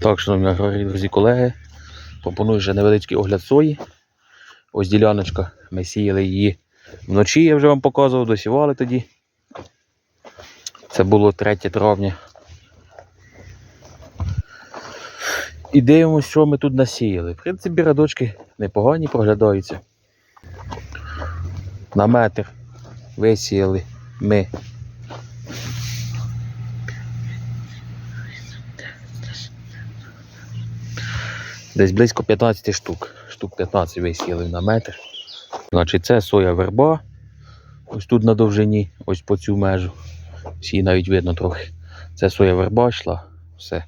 Так, шановні друзі, колеги, пропоную вже невеличкий огляд сої. Ось діляночка. Ми сіяли її вночі, я вже вам показував, досівали тоді. Це було 3 травня. І дивимося, що ми тут насіяли. В принципі, рядочки непогані проглядаються. На метр висіяли ми Десь близько 15 штук. Штук 15 висіяли на метр. Значить, це соя верба. Ось тут на довжині, ось по цю межу. Всі навіть видно трохи. Це соя верба йшла. Все.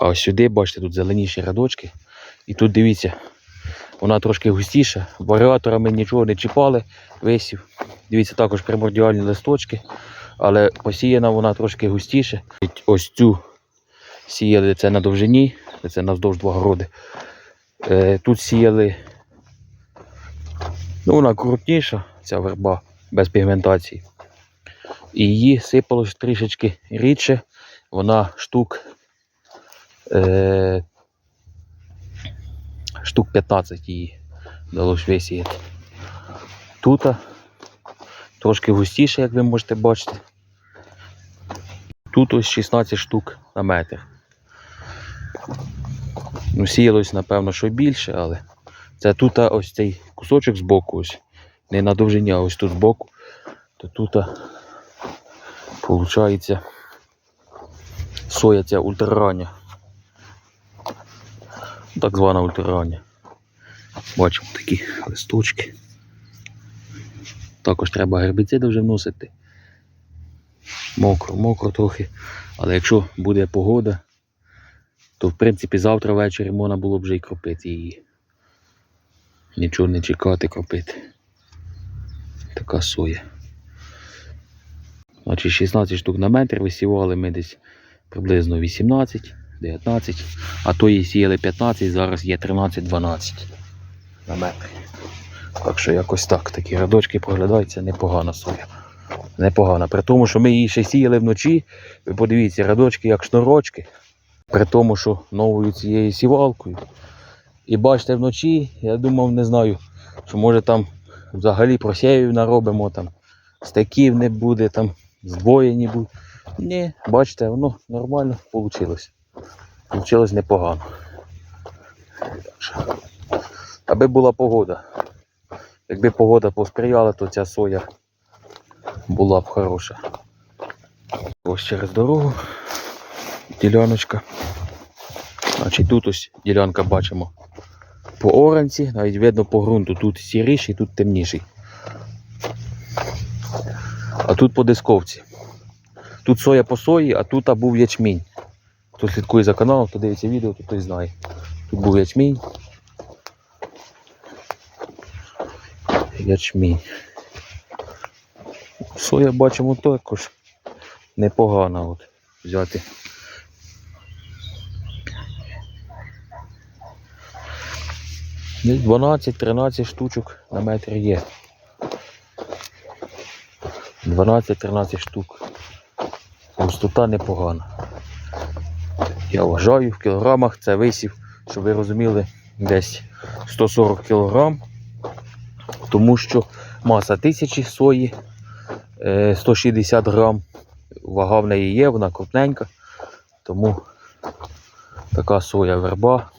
А ось сюди, бачите, тут зеленіші рядочки. І тут дивіться, вона трошки густіша. Варіаторами нічого не чіпали, висів. Дивіться, також примордіальні листочки. Але посіяна вона трошки густіше. Ось цю сіяли це на довжині, це навздовж два городи. Е, тут сіяли. Ну, вона крупніша, ця верба без пігментації. І її сипалось трішечки рідше. Вона штук. Е, штук 15 її вдалося висіяти. Тут трошки густіше, як ви можете бачити. Тут ось 16 штук на метр. Ну, сіялось, напевно, що більше, але це тут ось цей кусочок збоку, ось, не на довжині, а ось тут збоку, то тут виходить соя ця ультрарання. Так звана ультрарання. Бачимо такі листочки. Також треба гербіциди вже вносити. Мокро, мокро трохи. Але якщо буде погода, то в принципі завтра ввечері можна було б вже і кропити її. Нічого не чекати кропити. Така соя. Значить 16 штук на метр висівали ми десь приблизно 18, 19, а то її сіяли 15, зараз є 13-12 на метр. Так що якось так, такі рядочки проглядаються непогана соя. Непогана. При тому, що ми її ще сіяли вночі, ви подивіться, рядочки як шнурочки. При тому, що новою цією сівалкою. І бачите, вночі, я думав, не знаю, що може там взагалі просєвів наробимо, там стеків не буде, там здвоєні будуть. Ні, бачите, воно нормально вийшло. Получилось непогано. Аби була погода. Якби погода посприяла, то ця соя була б хороша. Ось через дорогу. Діляночка. Значить, тут ось ділянка бачимо по оранці, навіть видно по ґрунту. Тут сіріший, тут темніший. А тут по дисковці. Тут соя по сої, а тут був ячмінь. Хто слідкує за каналом, хто дивиться відео, то той знає. Тут був ячмінь. Ячмінь. Соя бачимо також непогана от взяти. 12-13 штучок на метр є. 12-13 штук. Густота непогана. Я вважаю, в кілограмах це висів, щоб ви розуміли, десь 140 кілограм, тому що маса тисячі сої е, 160 грам. Вага в неї є, вона крупненька, тому така соя верба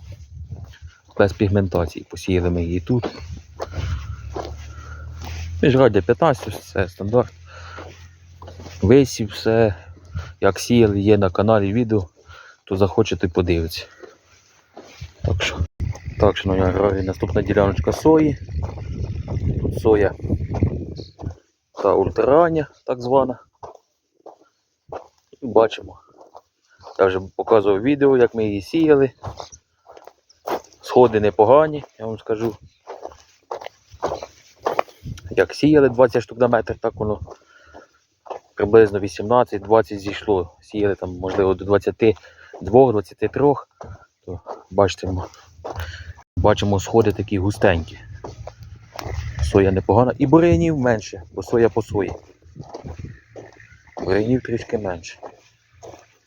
без пігментації. Посіяли ми її тут. Міжрадя 15, все стандарт. Висів, все. Як сіяли, є на каналі відео, то захочете подивитися. Так що, так, шановні аграрії, наступна діляночка сої. Тут соя та ультрарання, так звана. І бачимо. Я вже показував відео, як ми її сіяли. Сходи непогані, я вам скажу. Як сіяли 20 штук на метр, так воно приблизно 18-20 зійшло. Сіяли там, можливо, до 22-23, то бачите, бачимо сходи такі густенькі. Соя непогана. І бурянів менше, бо соя по сої. Бурянів трішки менше.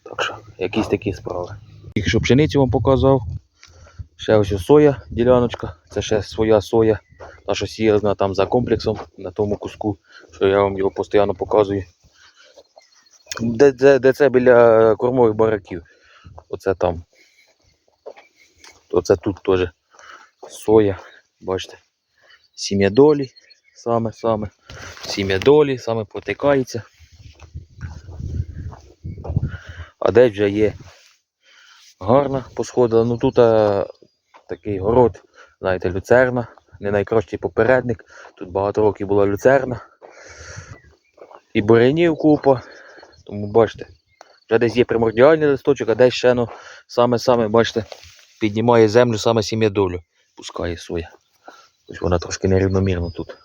Так що, якісь такі справи. Тільки що пшеницю вам показав. Ще ось соя, діляночка. Це ще своя соя. Та, що сіяна там за комплексом на тому куску, що я вам його постійно показую. Де, де, де це біля кормових бараків. Оце там. Оце тут теж соя. Бачите. Сім'я долі. Саме саме. Сім'я долі, саме протикається. А де вже є гарна посходила. Ну тут такий город, знаєте, люцерна, не найкращий попередник. Тут багато років була люцерна. І бурянів купа. Тому бачите, вже десь є примордіальний листочок, а десь ще ну, саме-саме, бачите, піднімає землю саме сім'я долю, пускає своє. Ось вона трошки нерівномірно тут.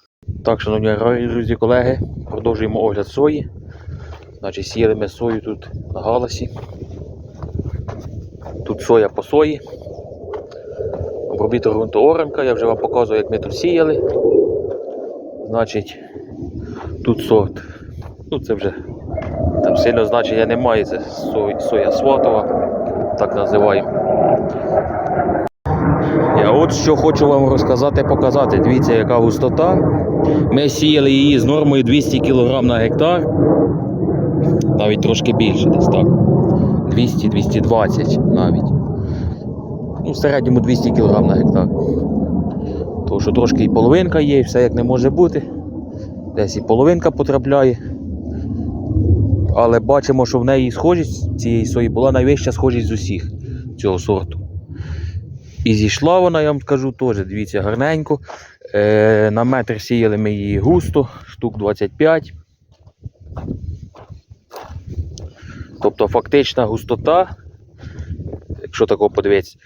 Так, шановні друзі, колеги, продовжуємо огляд сої. Значить, сіяли ми сою тут на галасі. Тут соя по сої. Обробіток ґрунту оранка, я вже вам показував, як ми тут сіяли. Значить, тут сорт. Ну це вже там сильно значення немає, це сой- соя сватова, так називаємо. Я от що хочу вам розказати, показати. Дивіться, яка густота. Ми сіяли її з нормою 200 кг на гектар. Навіть трошки більше десь так. 200-220 навіть. Ну, в середньому 200 кг на гектар. Тому що трошки і половинка є, і все як не може бути. Десь і половинка потрапляє. Але бачимо, що в неї схожість цієї сої була найвища схожість з усіх цього сорту. І зійшла вона, я вам скажу, теж, дивіться, гарненько. Е, на метр сіяли ми її густо, штук 25. Тобто фактична густота, якщо такого подивитися,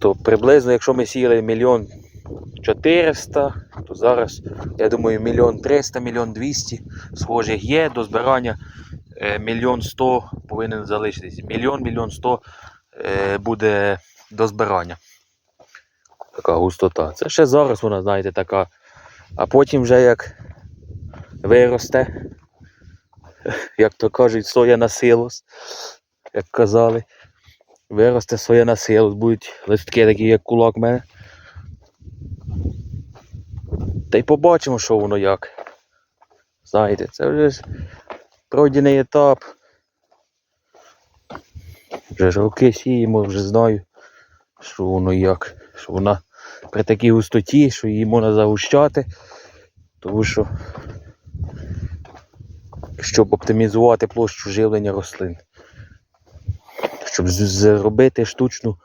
то приблизно, якщо ми сіяли мільйон 400, то зараз, я думаю, мільйон 300, мільйон 200 схожих є. До збирання е, мільйон 100 повинен залишитись. Мільйон, мільйон 100 е, буде до збирання. Така густота. Це ще зараз вона, знаєте, така. А потім вже як виросте, як то кажуть, соя на силос, як казали. Виросте соя на силос, будуть листки такі, як кулак в мене. Та й побачимо, що воно як. Знаєте, це вже пройдений етап. Вже ж роки сіємо, вже знаю, що воно як. Що вона при такій густоті, що її можна загущати. Тому що щоб оптимізувати площу живлення рослин. Щоб зробити штучну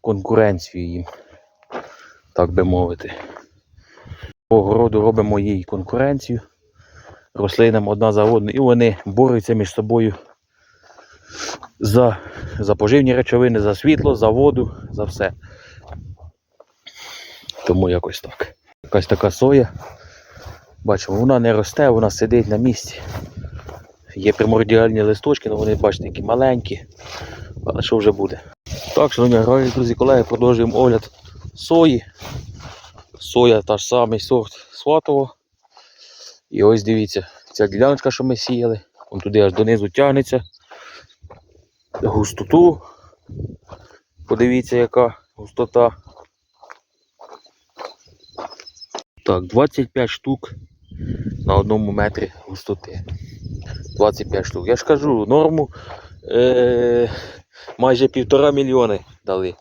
конкуренцію їм, так би мовити. По робимо їй конкуренцію рослинам одна за одну, і вони борються між собою за, за поживні речовини, за світло, за воду, за все. Тому якось так. Якась така соя. Бачимо, вона не росте, вона сидить на місці. Є примордіальні листочки, але вони, бачите, які маленькі. Але що вже буде? Так, шановні аграрії, друзі, колеги, продовжуємо огляд сої. Соя та ж самий сорт сватово. І ось дивіться, ця діляночка, що ми сіяли, вон туди аж донизу тягнеться. Густоту. Подивіться, яка густота. Так, 25 штук на одному метрі густоти. 25 штук. Я ж кажу, норму е- майже півтора мільйони дали.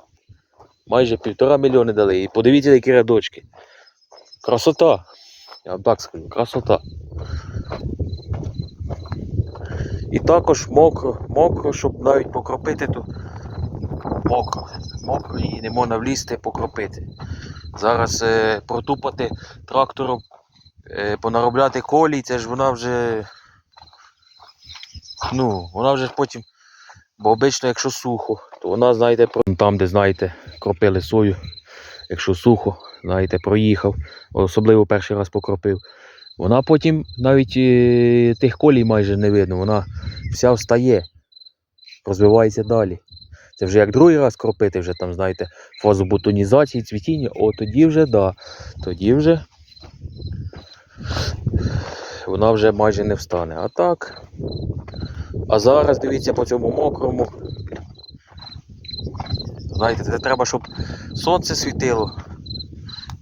Майже півтора мільйони дали. І подивіться, які рядочки. Красота. Я вам так скажу, красота. І також мокро, мокро, щоб навіть покропити, то мокро. Мокро і не можна влізти покропити. Зараз е, протупати трактором, е, понаробляти колій, це ж вона вже. Ну, вона вже потім. Бо обично, якщо сухо, то вона, знаєте, там, де знаєте, кропили сою. Якщо сухо, знаєте, проїхав, особливо перший раз покропив. Вона потім навіть е, тих колій майже не видно, вона вся встає, розвивається далі. Це вже як другий раз кропити, вже там, знаєте, фазу бутонізації, цвітіння, о, тоді вже, да, тоді вже вона вже майже не встане. А так. А зараз дивіться по цьому мокрому. Знаєте, це треба, щоб сонце світило.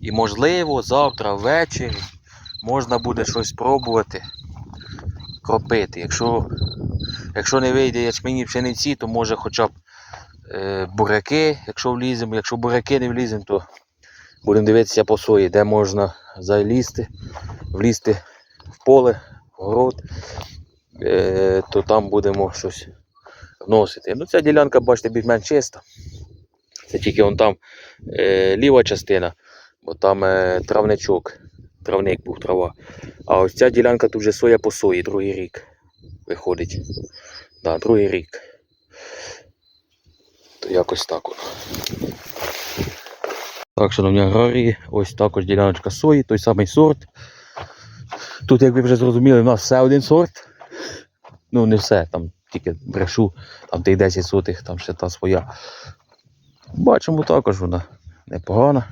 І можливо завтра ввечері можна буде щось пробувати кропити. Якщо, якщо не вийде ячмені пшениці, то може хоча б е, буряки, якщо вліземо. Якщо буряки не вліземо, то будемо дивитися по сої, де можна залізти, влізти в поле, в город, е, то там будемо щось вносити. Ну, ця ділянка, бачите, більш-менш чиста. Це тільки вон там е, ліва частина, бо там е, травничок, травник був трава. А ось ця ділянка тут вже соя по сої, другий рік виходить. Да, другий рік. То якось так. Так, шановні аграрії, ось також діляночка сої, той самий сорт. Тут, як ви вже зрозуміли, у нас все один сорт. Ну, не все, там тільки брешу, там тих 10 сотих, там ще та своя. Бачимо також вона непогана.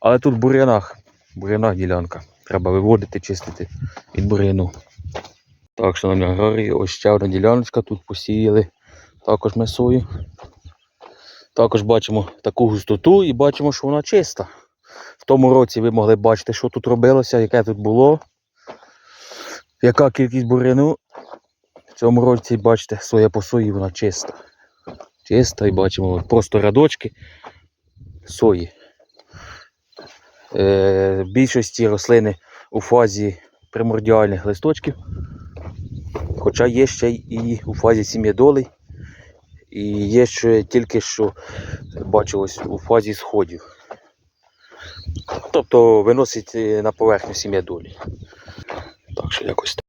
Але тут бур'янах, бур'янах ділянка. Треба виводити, чистити від бур'яну. Так, шановні аграрії, ось ще одна діляночка тут посіяли. Також ми сою. Також бачимо таку густоту і бачимо, що вона чиста. В тому році ви могли бачити, що тут робилося, яке тут було. Яка кількість бур'яну. Цьому році, бачите, соя по сої вона чиста. Чиста і бачимо просто рядочки сої. Е, більшості рослини у фазі примордіальних листочків. Хоча є ще і у фазі сім'єдолей. І є ще тільки що бачу ось у фазі сходів. Тобто виносить е, на поверхню сім'єдолі. Так що якось так.